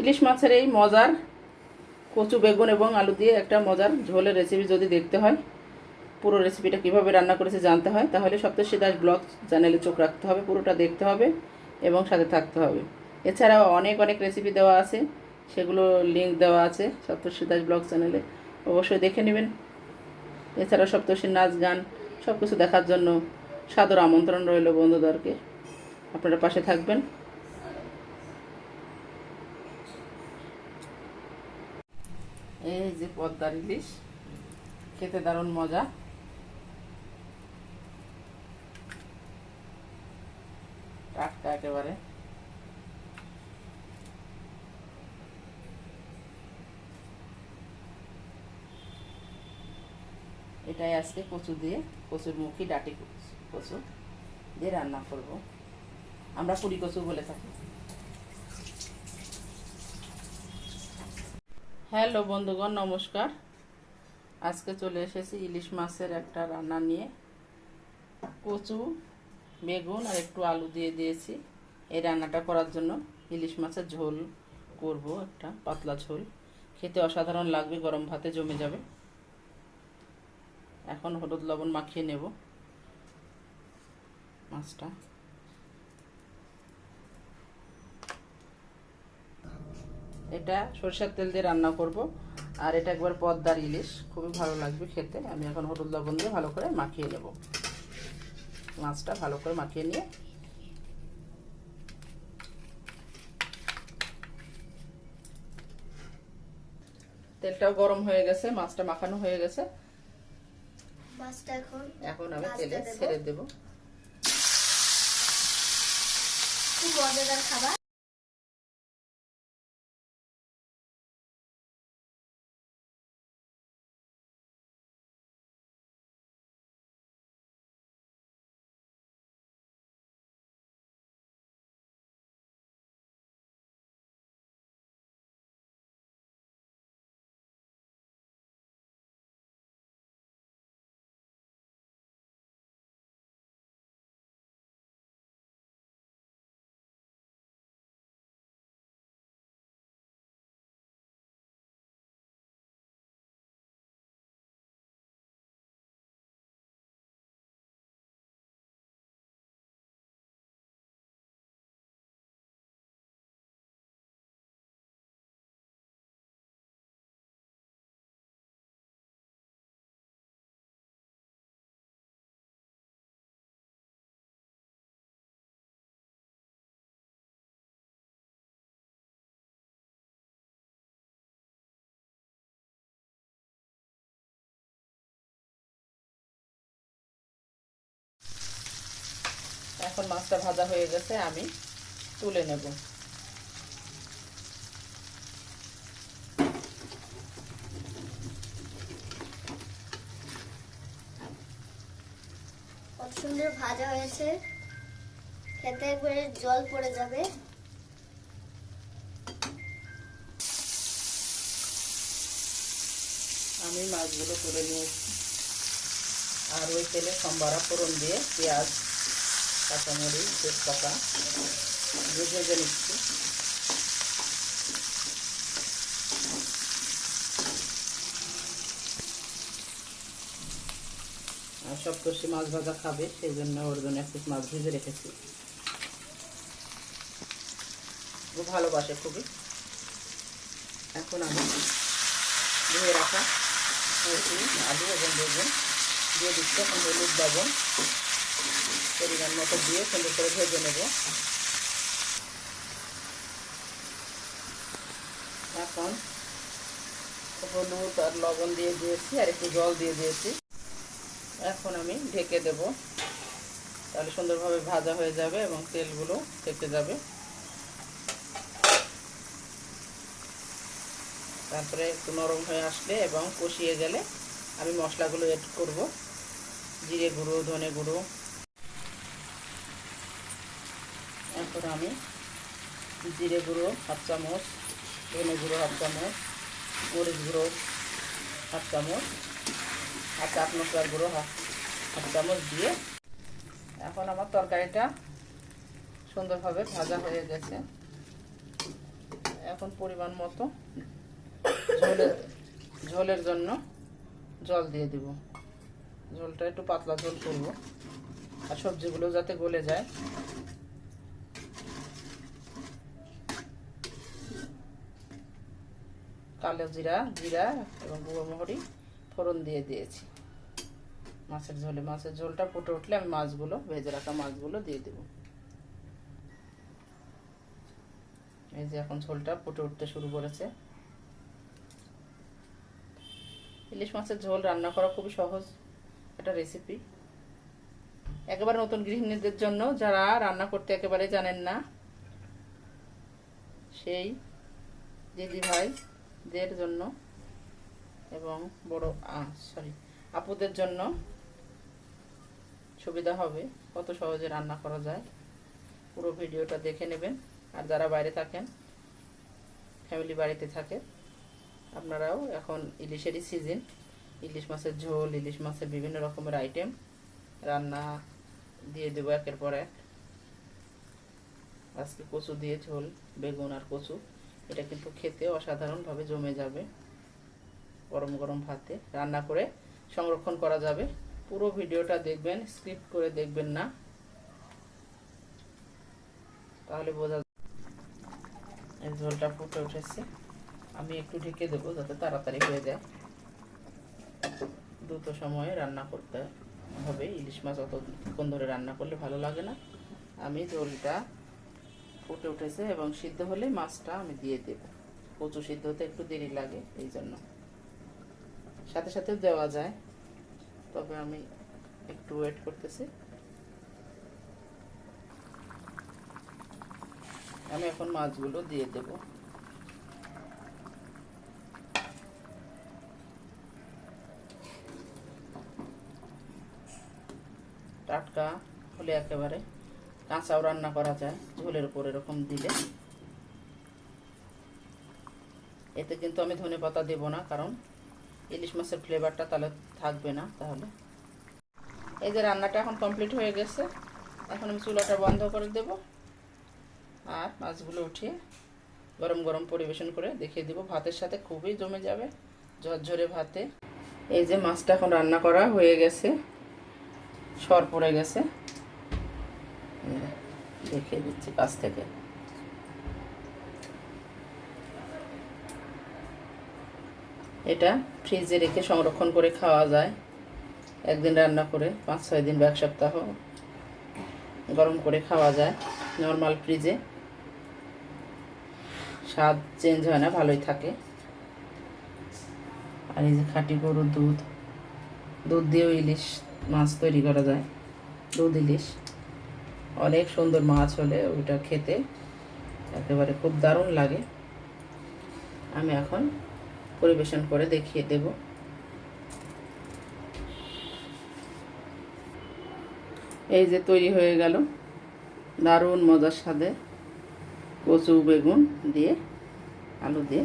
ইলিশ মাছের এই মজার কচু, বেগুন এবং আলু দিয়ে একটা মজার ঝোলের রেসিপি যদি দেখতে হয়, পুরো রেসিপিটা কীভাবে রান্না করেছে জানতে হয়, তাহলে সপ্তর্ষি দাস ব্লগ চ্যানেলে চোখ রাখতে হবে, পুরোটা দেখতে হবে এবং সাথে থাকতে হবে। এছাড়াও অনেক অনেক রেসিপি দেওয়া আছে, সেগুলো লিঙ্ক দেওয়া আছে সপ্তর্ষি দাস ব্লগ চ্যানেলে, অবশ্যই দেখে নেবেন। এছাড়াও সপ্তর্ষির নাচ গান সব কিছু দেখার জন্য সাদর আমন্ত্রণ রইল বন্ধুদেরকে, আপনারা পাশে থাকবেন। এই যে পদ্মার ইলিশ, খেতে দারুণ মজা। টাটকা একেবারে। এটাই আজকে কচু দিয়ে, কচুর মুখী ডাটি কচু- দিয়ে রান্না করব। আমরা পুরি কচু বলে থাকি। হ্যালো বন্ধুগণ, নমস্কার। আজকে চলে এসেছি ইলিশ মাছের একটা রান্না নিয়ে। কচু, বেগুন আর একটু আলু দিয়ে দিয়েছি। এই রান্নাটা করার জন্য ইলিশ মাছের ঝোল করব একটা, পাতলা ঝোল। খেতে অসাধারণ লাগবে, গরম ভাতে জমে যাবে। এখন হলুদ লবণ মাখিয়ে নেব মাছটা। এটা সরষের তেল দিয়ে রান্না করব। আর এটা একবার পদ্মার ইলিশ খুবই ভালো লাগবে খেতে। আমি এখন হলুদ লবণ দিয়ে ভালো করে মাখিয়ে নেব। মাছটা ভালো করে মাখিয়ে নিয়ে। তেলটাও গরম হয়ে গেছে মাছটা মাখানো হয়ে গেছে। মাছটা এখন এখন আমি তেলে ছেড়ে দেব। খুব মজাদার খাবার। এখন মাছটা ভাজা হয়ে গেছে আমি তুলে নেব। সুন্দর ভাজা হয়েছে। খেতে একবারে জল পড়ে যাবে। আমি মাছগুলো তুলে নিয়েছি। আর ওই তেলে সম্বারা ফোড়ন দিয়ে পেঁয়াজ কাঁচামরিচ, তেজপাতা, দিয়ে ভেজে নিচ্ছি। আর কষি মাছ ভাজা খাবে, সেই জন্য ওর জন্য এক মাছ ভেজে রেখেছি। ও ভালোবাসে খুবই। এখন আমি ধুয়ে রাখা আলু, এবং বেগুন দিয়ে দিচ্ছি। এখন হলুদ, লবণ পরিমাণ মতো দিয়ে সুন্দর করে ভেজে নেব। এখন হলুদ আর লবণ দিয়ে দিয়েছি আর একটু জল দিয়ে দিয়েছি। এখন আমি ঢেকে দেব। তাহলে সুন্দরভাবে ভাজা হয়ে যাবে এবং তেলগুলো থেকে যাবে। তারপরে একটু নরম হয়ে আসলে এবং কষিয়ে গেলে আমি মশলাগুলো এড করব। জিরে গুঁড়ো, ধনে গুঁড়ো এরপর আমি জিরে গুঁড়ো, হাফ চামচ, ধনে গুঁড়ো, হাফ চামচ, মরিচ গুঁড়ো, হাফ চামচ, আর চাট মশলার গুঁড়ো, হাফ চামচ দিয়ে এখন আমার তরকারিটা সুন্দরভাবে ভাজা হয়ে গেছে। এখন পরিমাণ মতো ঝোলের ঝোলের জন্য জল দিয়ে দিব। ঝোলটা একটু পাতলা ঝোল করব। আর সবজিগুলো যাতে গলে যায় কালো জিরা জিরা এবং গুঁড়ো মহরি ফোড়ন দিয়ে দিয়েছি। মাছের ঝোলে, মাছের ঝোলটা ফুটে উঠলে আমি মাছগুলো, ভেজে রাখা মাছগুলো দিয়ে দেব। এই যে এখন ঝোলটা ফুটে উঠতে শুরু করেছে। ইলিশ মাছের ঝোল রান্না করা খুবই সহজ একটা রেসিপি একেবারে নতুন গৃহিণীদের জন্য যারা রান্না করতে একেবারে জানেন না, সেই দিদি ভাইদের জন্য এবং বড় সরি আপুদের জন্য সুবিধা হবে। কত সহজে রান্না করা যায়। পুরো ভিডিওটা দেখে নেবেন। আর যারা বাইরে থাকেন ফ্যামিলি বাড়িতে থাকে, আপনারাও এখন ইলিশেরই সিজন ইলিশ মাছের ঝোল, ইলিশ মাছের বিভিন্ন রকমের আইটেম রান্না দিয়ে দেবো একের পর এক। আজকে কচু দিয়ে ঝোল, বেগুন আর কচু। এটা কিন্তু খেতে অসাধারণভাবে জমে যাবে গরম গরম ভাতে। রান্না করে সংরক্ষণ করা যাবে। পুরো ভিডিওটা দেখবেন স্ক্রিপ্ট করে দেখবেন না। তাহলে বোঝা ঝোলটা ফুটে উঠেছে। আমি একটু ঢেকে দেবো যাতে তাড়াতাড়ি হয়ে যায়। দ্রুত সময়ে রান্না করতে হবে। ইলিশ মাছ অতক্ষণ ধরে রান্না করলে ভালো লাগে না। আমি ঝোলটা ফুটে উঠেছে এবং সিদ্ধ হলে মাছটা আমি দিয়ে দেব। কচু সিদ্ধ হতে একটু দেরি লাগে, এই জন্য। সাথে সাথে দেওয়া যায়, তবে আমি একটু ওয়েট করতেছি। আমি এখন মাছগুলো দিয়ে দেব। টাটকা হলে একেবারে কাঁচাও রান্না করা যায়, ঝোলের উপর এরকম দিলে। এতে কিন্তু আমি ধনে পাতা দেবো না, কারণ ইলিশ মাছের ফ্লেভারটা তাহলে থাকবে না তাহলে। এই যে রান্নাটা এখন কমপ্লিট হয়ে গেছে, এখন আমি চুলাটা বন্ধ করে দেব আর মাছগুলো উঠিয়ে গরম গরম পরিবেশন করে দেখিয়ে দিব। ভাতের সাথে খুবই জমে যাবে, ঝরঝরে ভাতে। এই যে মাছটা এখন রান্না করা হয়ে গেছে, সর পড়ে গেছে। দেখিয়ে দিচ্ছি কাছ থেকে। এটা ফ্রিজে রেখে সংরক্ষণ করে খাওয়া যায়। একদিন রান্না করে, পাঁচ ছয় দিন এক সপ্তাহ গরম করে খাওয়া যায় নর্মাল ফ্রিজে। স্বাদ চেঞ্জ হয় না, ভালোই থাকে। আর এই যে খাঁটি গরুর দুধ দুধ দিয়েও ইলিশ মাছ তৈরি করা যায়। দুধ, ইলিশ। অনেক সুন্দর মাছ হলে ওইটা খেতে একেবারে খুব দারুণ লাগে। আমি এখন পরিবেশন করে দেখিয়ে দেব। এই যে তৈরি হয়ে গেল দারুণ মজার স্বাদে কচু, বেগুন দিয়ে, আলু দিয়ে,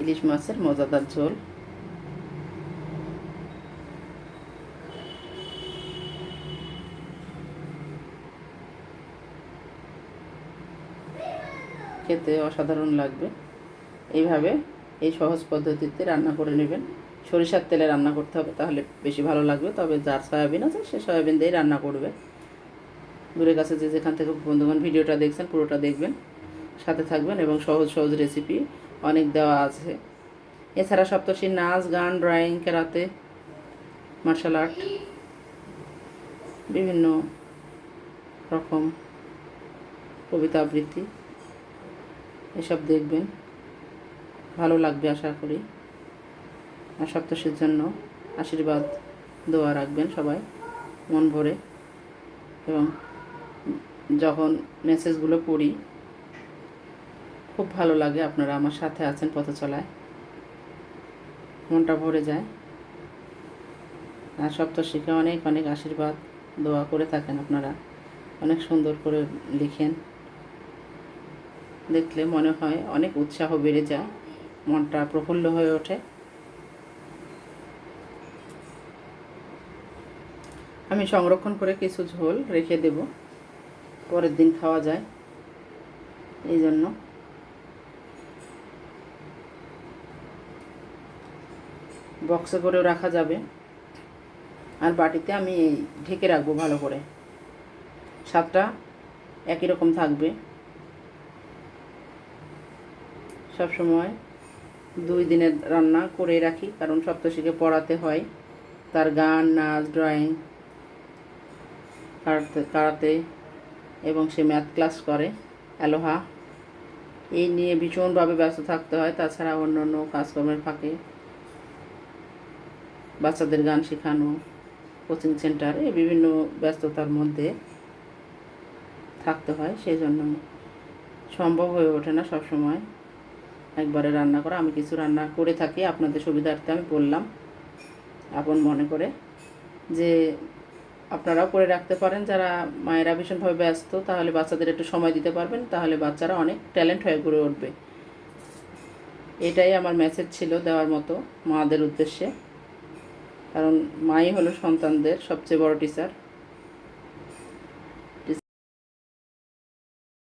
ইলিশ মাছের মজাদার ঝোল। খেতে অসাধারণ লাগবে। এইভাবে এই সহজ পদ্ধতিতে রান্না করে নেবেন। সরিষার তেলে রান্না করতে হবে তাহলে বেশি ভালো লাগবে, তবে যার সয়াবিন আছে সে সয়াবিন দিয়েই রান্না করবে। দূরের কাছে যে যেখান থেকে বন্ধুগণ ভিডিওটা দেখছেন পুরোটা দেখবেন, সাথে থাকবেন এবং সহজ সহজ রেসিপি অনেক দেওয়া আছে। এছাড়া সপ্তর্ষী নাচ, গান ড্রয়িং কেরাতে মার্শাল আর্ট বিভিন্ন রকম কবিতা আবৃত্তি এসব দেখবেন। ভালো লাগবে আশা করি। আর সপ্তর্ষির জন্য আশীর্বাদ, দোয়া রাখবেন সবাই, মন ভরে। এবং যখন মেসেজগুলো পড়ি, খুব ভালো লাগে আপনারা আমার সাথে আছেন পথ চলায় মনটা ভরে যায়। আর সপ্তর্ষিকে অনেক অনেক আশীর্বাদ, দোয়া করে থাকেন আপনারা। অনেক সুন্দর করে লিখেন। দেখলে মনে হয় অনেক উৎসাহ বেড়ে যায়, মনটা প্রফুল্ল হয়ে ওঠে। আমি সংরক্ষণ করে কিছু ঝোল রেখে দেব, পরের দিন খাওয়া যায়, এই জন্য। বক্সে করেও রাখা যাবে। আর বাটিতে আমি ঢেকে রাখব ভালো করে। স্বাদটা একই রকম থাকবে। সব সময় দুই দিনের রান্না করে রাখি, কারণ সপ্তশীকে পড়াতে হয়। তার গান, নাচ, ড্রয়িং কারাতে কারাতে এবং সে ম্যাথ ক্লাস করে। অ্যালোহা। এই নিয়ে ভীষণভাবে ব্যস্ত থাকতে হয়। তাছাড়া অন্য অন্য কাজকর্মের ফাঁকে বাচ্চাদের গান শেখানো, কোচিং সেন্টার বিভিন্ন ব্যস্ততার মধ্যে থাকতে হয়। সেই জন্য সম্ভব হয়ে ওঠে না সব সময় একবারে রান্না করা। আমি কিছু রান্না করে থাকি, আপনাদের সুবিধার্থে আমি বললাম। আপন মনে করে যে আপনারাও করে রাখতে পারেন। যারা মায়েরা ভীষণভাবে ব্যস্ত, তাহলে বাচ্চাদের একটু সময় দিতে পারবেন। তাহলে বাচ্চারা অনেক ট্যালেন্ট হয়ে গড়ে উঠবে। এটাই আমার মেসেজ ছিল দেওয়ার মতো মাদের উদ্দেশ্যে। কারণ মাই হলো সন্তানদের সবচেয়ে বড় টিচার